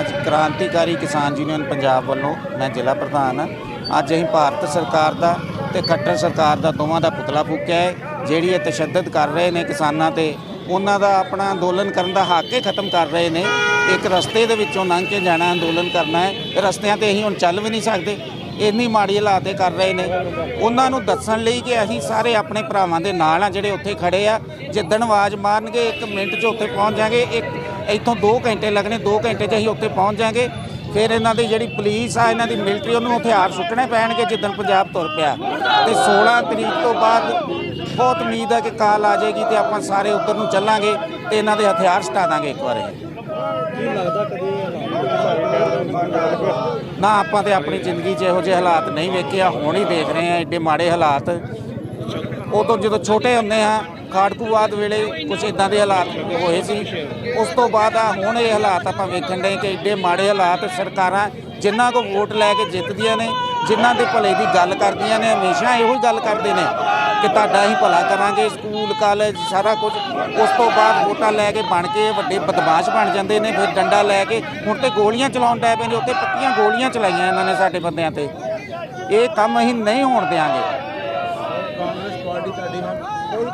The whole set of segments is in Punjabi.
ਅੱਜ ਕ੍ਰਾਂਤੀਕਾਰੀ ਕਿਸਾਨ ਯੂਨੀਅਨ ਪੰਜਾਬ ਵੱਲੋਂ ਮੈਂ ਜ਼ਿਲ੍ਹਾ ਪ੍ਰਧਾਨ ਹਾਂ। ਅੱਜ ਅਸੀਂ ਭਾਰਤ ਸਰਕਾਰ ਦਾ ਤੇ ਖੱਟਰ ਸਰਕਾਰ ਦਾ ਦੋਵਾਂ ਦਾ ਪੁਤਲਾ ਫੂਕਿਆ ਹੈ। ਜਿਹੜੀ ਇਹ ਤਸ਼ੱਦਦ ਕਰ ਰਹੇ ਨੇ ਕਿਸਾਨਾਂ ਤੇ, ਉਹਨਾਂ ਦਾ ਆਪਣਾ ਅੰਦੋਲਨ ਕਰਨ ਦਾ ਹੱਕ ਹੀ ਖਤਮ ਕਰ ਰਹੇ ਨੇ। ਇੱਕ ਰਸਤੇ ਦੇ ਵਿੱਚੋਂ ਲੰਘ ਕੇ ਜਾਣਾ ਅੰਦੋਲਨ ਕਰਨਾ ਹੈ। ਰਸਤਿਆਂ ਤੇ ਅਸੀਂ ਹੁਣ ਚੱਲ ਵੀ ਨਹੀਂ ਸਕਦੇ। ਇੰਨੀ ਮਾੜੀ ਹਾਲਾਤ ਇਹ ਕਰ ਰਹੇ ਨੇ। ਉਹਨਾਂ ਨੂੰ ਦੱਸਣ ਲਈ ਕਿ ਅਸੀਂ ਸਾਰੇ ਆਪਣੇ ਭਰਾਵਾਂ ਦੇ ਨਾਲ ਆ ਜਿਹੜੇ ਉੱਥੇ ਖੜੇ ਆ। ਜਿੱਦਣ ਆਵਾਜ਼ ਮਾਰਨਗੇ, ਇੱਕ ਮਿੰਟ 'ਚ ਉੱਥੇ ਪਹੁੰਚ ਜਾਾਂਗੇ ਇੱਕ ਇੱਥੋਂ 2 ਘੰਟੇ ਲੱਗਣੇ 2 ਘੰਟੇ 'ਚ ਅਸੀਂ ਉੱਥੇ ਪਹੁੰਚ ਜਾਾਂਗੇ। ਫਿਰ ਇਹਨਾਂ ਦੀ ਜਿਹੜੀ ਪੁਲਿਸ ਆ ਇਹਨਾਂ ਦੀ ਮਿਲਟਰੀ ਉਹਨੂੰ ਹਥਿਆਰ ਸੁੱਟਣੇ ਪੈਣਗੇ ਜਿੱਦਣ ਪੰਜਾਬ ਤੁਰ ਪਿਆ। ਤੇ 16 ਤਰੀਕ ਤੋਂ ਬਾਅਦ ਬਹੁਤ ਉਮੀਦ ਹੈ ਕਿ ਕਾਲ ਆ ਜਾਏਗੀ ਤੇ ਆਪਾਂ ਸਾਰੇ ਉੱਧਰ ਨੂੰ ਚੱਲਾਂਗੇ ਤੇ ਇਹਨਾਂ ਦੇ ਹਥਿਆਰ ਸਟਾ ਦਾਂਗੇ ਇੱਕ ਵਾਰੀ। ਕੀ ਲੱਗਦਾ ਕਦੇ ਹਾਲਾਤ ਨਾ ਆਪਾਂ ਤੇ ਆਪਣੀ ਜ਼ਿੰਦਗੀ 'ਚ ਇਹੋ ਜਿਹੇ ਹਾਲਾਤ ਨਹੀਂ ਵੇਖੇ ਆ ਹੁਣ ਹੀ ਦੇਖ ਰਹੇ ਆ ਐਡੇ ਮਾੜੇ ਹਾਲਾਤ। ਉਦੋਂ ਜਦੋਂ ਛੋਟੇ ਹੁੰਦੇ ਆ ਖਾੜਕੂਵਾਦ ਵੇਲੇ ਕੁਝ ਇਦਾਂ ਦੇ ਹਾਲਾਤ ਹੋਏ ਸੀ। ਉਸ ਤੋਂ ਬਾਅਦ ਆ ਹੁਣ ਇਹ ਹਾਲਾਤ ਆਪਾਂ ਵੇਖਣ ਦੇ ਕਿ ਐਡੇ ਮਾੜੇ ਹਾਲਾਤ ਸਰਕਾਰਾਂ ਜਿਨ੍ਹਾਂ ਕੋ ਵੋਟ ਲੈ ਕੇ ਜਿੱਤਦੀਆਂ ਨੇ, ਜਿਨ੍ਹਾਂ ਦੇ ਭਲੇ ਦੀ ਗੱਲ ਕਰਦੀਆਂ ਨੇ, ਹਮੇਸ਼ਾ ਇਹੋ ਹੀ ਗੱਲ ਕਰਦੇ ਨੇ ਕਿ ਤੁਹਾਡਾ ਹੀ ਭਲਾ ਕਰਾਂਗੇ, ਸਕੂਲ, ਕਾਲਜ, ਸਾਰਾ ਕੁਝ। ਉਸ ਤੋਂ ਬਾਅਦ ਵੋਟਾਂ ਲੈ ਕੇ ਬਣ ਕੇ ਵੱਡੇ ਬਦਮਾਸ਼ ਬਣ ਜਾਂਦੇ ਨੇ, ਫਿਰ ਡੰਡਾ ਲੈ ਕੇ ਹੁਣ ਤੇ ਗੋਲੀਆਂ ਚਲਾਉਣ ਡੈ ਪਏ ਨੇ ਉੱਤੇ ਪੱਕੀਆਂ ਗੋਲੀਆਂ ਚਲਾਈਆਂ ਇਹਨਾਂ ਨੇ ਸਾਡੇ ਬੰਦਿਆਂ ਤੇ। ਇਹ ਕੰਮ ਅਸੀਂ ਨਹੀਂ ਹੋਣ ਦਿਆਂਗੇ। ਤੁਹਾਡੀ ਨਾਲ। ਕੋਈ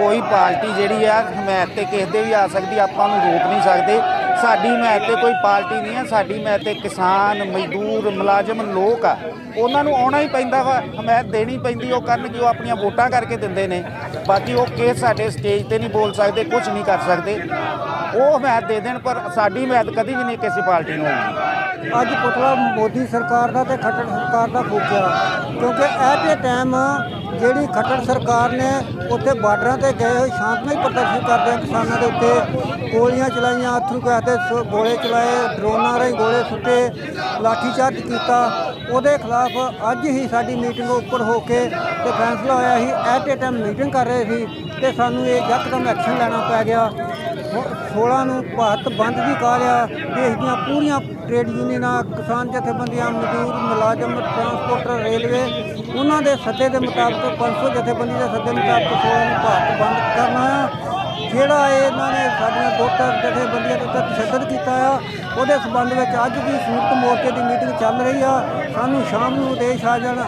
ਕੋਈ ਪਾਰਟੀ ਜਿਹੜੀ ਆ ਹਮਾਇਤ ਤੇ ਕਿਸੇ ਦੇ ਵੀ ਆ ਸਕਦੀ, ਆਪਾਂ ਨੂੰ ਰੋਕ ਨਹੀਂ ਸਕਦੇ। ਸਾਡੀ ਹਮਾਇਤ ਤੇ ਕੋਈ ਪਾਰਟੀ ਨਹੀਂ ਆ, ਸਾਡੀ ਹਮਾਇਤ ਤੇ ਕਿਸਾਨ, ਮਜ਼ਦੂਰ, ਮੁਲਾਜ਼ਮ ਲੋਕ ਆ। ਉਹਨਾਂ ਨੂੰ ਆਉਣਾ ਹੀ ਪੈਂਦਾ ਵਾ ਹਮਾਇਤ ਦੇਣੀ ਪੈਂਦੀ, ਉਹ ਕਰਨ ਕਿ ਉਹ ਆਪਣੀਆਂ ਵੋਟਾਂ ਕਰਕੇ ਦਿੰਦੇ ਨੇ। ਬਾਕੀ ਉਹ ਕੇ ਸਾਡੇ ਸਟੇਜ ਤੇ ਨਹੀਂ ਬੋਲ ਸਕਦੇ ਕੁਝ ਨਹੀਂ ਕਰ ਸਕਦੇ। ਉਹ ਹਮਾਇਤ ਦੇ ਦੇਣ, ਪਰ ਸਾਡੀ ਹਮਾਇਤ ਕਦੀ ਵੀ ਨਹੀਂ ਕਿਸੇ ਪਾਰਟੀ ਨੂੰ ਹੋਊਗੀ ਅੱਜ ਪੁਤਲਾ ਮੋਦੀ ਸਰਕਾਰ ਦਾ ਤੇ ਖੱਟੜ ਸਰਕਾਰ ਦਾ ਫੂਕਿਆ। ਕਿਉਂਕਿ ਇਹ ਤੇ ਟਾਈਮ ਜਿਹੜੀ ਖੱਟਰ ਸਰਕਾਰ ਨੇ ਉੱਥੇ ਬਾਰਡਰਾਂ ਤੇ ਗਏ ਹੋਏ, ਸ਼ਾਂਤਮਈ ਪ੍ਰਦਰਸ਼ਨ ਕਰਦੇ ਕਿਸਾਨਾਂ ਦੇ ਉੱਤੇ ਗੋਲੀਆਂ ਚਲਾਈਆਂ ਅਥਰੂ ਕਹਤੇ ਗੋਲੇ ਚਲਾਏ, ਡਰੋਨਾਂ ਰਾਹੀਂ ਗੋਲੇ ਸੁੱਟੇ ਲਾਠੀਚਾਰਜ ਕੀਤਾ। ਉਹਦੇ ਖਿਲਾਫ ਅੱਜ ਹੀ ਸਾਡੀ ਮੀਟਿੰਗ ਉੱਪਰ ਹੋ ਕੇ ਤੇ ਫੈਸਲਾ ਹੋਇਆ ਸੀ, ਐਟ ਏ ਟਾਈਮ ਮੀਟਿੰਗ ਕਰ ਰਹੇ ਸੀ ਤੇ ਸਾਨੂੰ ਇਹ ਯਕਦਮ ਐਕਸ਼ਨ ਲੈਣਾ ਪੈ ਗਿਆ। 16 ਨੂੰ ਭਾਰਤ ਬੰਦ ਦੀ ਕਾਲ ਆ ਦੇਸ਼ ਦੀਆਂ ਪੂਰੀਆਂ ਟ੍ਰੇਡ ਯੂਨੀਅਨਾਂ ਕਿਸਾਨ ਜਥੇਬੰਦੀਆਂ, ਮਜ਼ਦੂਰ, ਮੁਲਾਜ਼ਮ ਟਰਾਂਸਪੋਰਟਰ ਰੇਲਵੇ ਉਹਨਾਂ ਦੇ ਸੱਦੇ ਦੇ ਮੁਤਾਬਕ 500 ਜਥੇਬੰਦੀ ਦੇ ਸੱਦੇ ਮੁਤਾਬਕ 16 ਨੂੰ ਭਾਰਤ ਬੰਦ ਕਰਨਾ ਆ ਜਿਹੜਾ ਇਹਨਾਂ ਨੇ ਸਾਡੀਆਂ ਦੋਟਰ ਜਥੇਬੰਦੀਆਂ ਦੇ ਉੱਤੇ ਤਸ਼ੱਦਦ ਕੀਤਾ ਆ, ਉਹਦੇ ਸਬੰਧ ਵਿੱਚ ਅੱਜ ਵੀ ਸੰਯੁਕਤ ਮੋਰਚੇ ਦੀ ਮੀਟਿੰਗ ਚੱਲ ਰਹੀ ਆ। ਸਾਨੂੰ ਸ਼ਾਮ ਨੂੰ ਦੇਸ਼ ਆ ਜਾਣ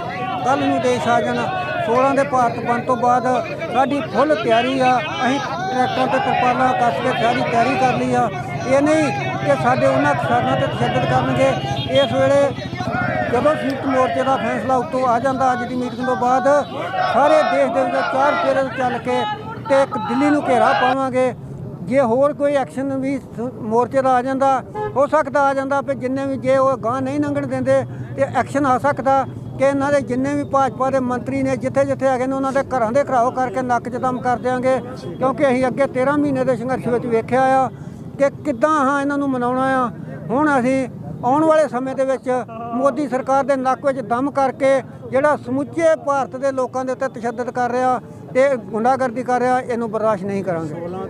ਕੱਲ ਨੂੰ ਦੇਸ਼ ਆ ਜਾਣ। 16 ਦੇ ਭਾਰਤ ਬੰਦ ਤੋਂ ਬਾਅਦ ਸਾਡੀ ਫੁੱਲ ਤਿਆਰੀ ਆ, ਅਸੀਂ ਟਰੈਕਟਰਾਂ ਤੇ ਤਰਪਾਲਾਂ ਕੱਸ ਕੇ ਸਾਰੀ ਤਿਆਰੀ ਕਰ ਲਈ ਆ। ਇਹ ਨਹੀਂ ਕਿ ਸਾਡੇ ਉਹਨਾਂ ਕਿਸਾਨਾਂ ਤੇ ਤਸ਼ੱਦਦ ਕਰਨਗੇ। ਇਸ ਵੇਲੇ ਜਦੋਂ ਸੰਯੁਕਤ ਮੋਰਚੇ ਦਾ ਫੈਸਲਾ ਉੱਤੋਂ ਆ ਜਾਂਦਾ, ਅੱਜ ਦੀ ਮੀਟਿੰਗ ਤੋਂ ਬਾਅਦ ਸਾਰੇ ਦੇਸ਼ ਦੇ ਵਿੱਚ ਚਾਰ ਫੇਰੇ ਚੱਲ ਕੇ ਤੇ ਇੱਕ ਦਿੱਲੀ ਨੂੰ ਘੇਰਾ ਪਾਵਾਂਗੇ। ਜੇ ਹੋਰ ਕੋਈ ਐਕਸ਼ਨ ਵੀ ਮੋਰਚੇ ਦਾ ਆ ਜਾਂਦਾ, ਹੋ ਸਕਦਾ ਆ ਜਾਂਦਾ ਵੀ ਜਿੰਨੇ ਵੀ ਜੇ ਉਹ ਗਾਂ ਨਹੀਂ ਲੰਘਣ ਦਿੰਦੇ, ਤੇ ਐਕਸ਼ਨ ਆ ਸਕਦਾ। ਕਿ ਇਹਨਾਂ ਦੇ ਜਿੰਨੇ ਵੀ ਭਾਜਪਾ ਦੇ ਮੰਤਰੀ ਨੇ, ਜਿੱਥੇ ਜਿੱਥੇ ਹੈਗੇ ਨੇ, ਉਹਨਾਂ ਦੇ ਘਰਾਂ ਦੇ ਘਰਾਓ ਕਰਕੇ ਨੱਕ 'ਚ ਦਮ ਕਰ ਦਿਆਂਗੇ। ਕਿਉਂਕਿ ਅਸੀਂ ਅੱਗੇ 13 ਮਹੀਨੇ ਦੇ ਸੰਘਰਸ਼ ਵਿੱਚ ਵੇਖਿਆ ਆ ਕਿ ਕਿੱਦਾਂ ਹਾਂ ਇਹਨਾਂ ਨੂੰ ਮਨਾਉਣਾ ਆ। ਹੁਣ ਅਸੀਂ ਆਉਣ ਵਾਲੇ ਸਮੇਂ ਦੇ ਵਿੱਚ ਮੋਦੀ ਸਰਕਾਰ ਦੇ ਨੱਕ ਵਿੱਚ ਦਮ ਕਰਕੇ ਜਿਹੜਾ ਸਮੁੱਚੇ ਭਾਰਤ ਦੇ ਲੋਕਾਂ ਦੇ ਉੱਤੇ ਤਸ਼ੱਦਦ ਕਰ ਰਿਹਾ ਤੇ ਗੁੰਡਾਗਰਦੀ ਕਰ ਰਿਹਾ, ਇਹਨੂੰ ਬਰਦਾਸ਼ਤ ਨਹੀਂ ਕਰਾਂਗੇ।